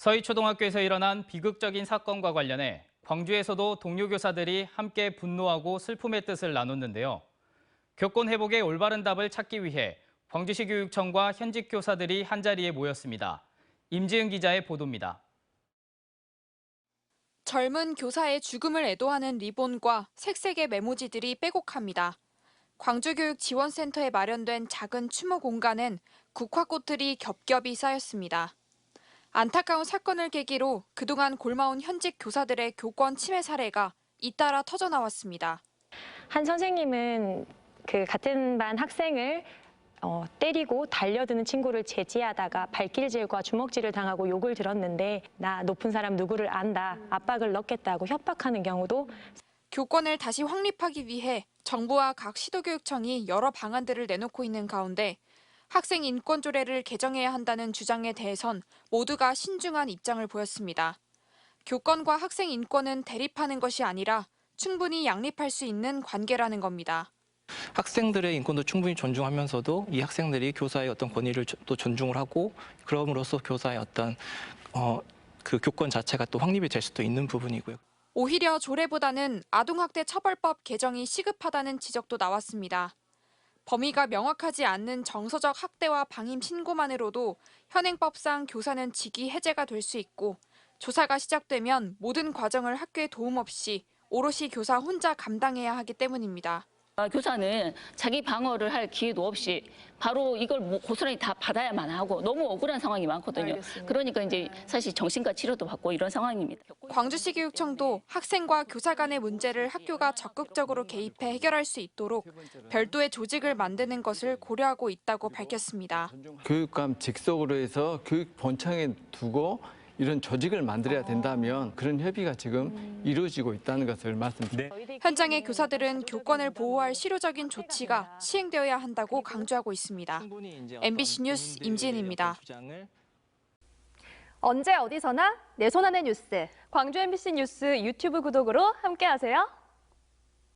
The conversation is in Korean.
서희초등학교에서 일어난 비극적인 사건과 관련해 광주에서도 동료 교사들이 함께 분노하고 슬픔의 뜻을 나눴는데요. 교권 회복의 올바른 답을 찾기 위해 광주시 교육청과 현직 교사들이 한자리에 모였습니다. 임지은 기자의 보도입니다. 젊은 교사의 죽음을 애도하는 리본과 색색의 메모지들이 빼곡합니다. 광주교육지원센터에 마련된 작은 추모 공간엔 국화꽃들이 겹겹이 쌓였습니다. 안타까운 사건을 계기로 그동안 골마온 현직 교사들의 교권 침해 사례가 잇따라 터져나왔습니다. 한 선생님은 그 같은 반 학생을 어, 때리고 달려드는 친구를 제지하다가 발길질과 주먹질을 당하고 욕을 들었는데 나 높은 사람 누구를 안다 압박을 넣겠다고 협박하는 경우도 교권을 다시 확립하기 위해 정부와 각 시도교육청이 여러 방안들을 내놓고 있는 가운데 학생 인권 조례를 개정해야 한다는 주장에 대해선 모두가 신중한 입장을 보였습니다. 교권과 학생 인권은 대립하는 것이 아니라 충분히 양립할 수 있는 관계라는 겁니다. 학생들의 인권도 충분히 존중하면서도 이 학생들이 교사의 어떤 권위를 조- 또 존중을 하고 그럼으로써 교사의 어떤 어, 그 교권 자체가 또 확립이 될 수도 있는 부분이고요. 오히려 조례보다는 아동학대 처벌법 개정이 시급하다는 지적도 나왔습니다. 범위가 명확하지 않는 정서적 학대와 방임 신고만으로도 현행법상 교사는 직위 해제가 될 수 있고 조사가 시작되면 모든 과정을 학교에 도움 없이 오롯이 교사 혼자 감당해야 하기 때문입니다. 아, 교사는 자기 방어를 할 기회도 없이 바로 이걸 뭐 고스란히 다 받아야만 하고 너무 억울한 상황이 많거든요. 알겠습니다. 그러니까 이제 사실 정신과 치료도 받고 이런 상황입니다. 광주시 교육청도 학생과 교사 간의 문제를 학교가 적극적으로 개입해 해결할 수 있도록 별도의 조직을 만드는 것을 고려하고 있다고 밝혔습니다. 교육감 직속으로 해서 교육 본청에 두고 이런 조직을 만들어야 된다면 그런 협의가 지금 이루어지고 있다는 것을 말씀드립니다. 현장의 교사들은 교권을 보호할 실효적인 조치가 시행되어야 한다고 강조하고 있습니다. MBC 뉴스 주장을 언제 어디서나 내 손 안의 뉴스. 광주 MBC 뉴스 유튜브 구독으로 함께하세요.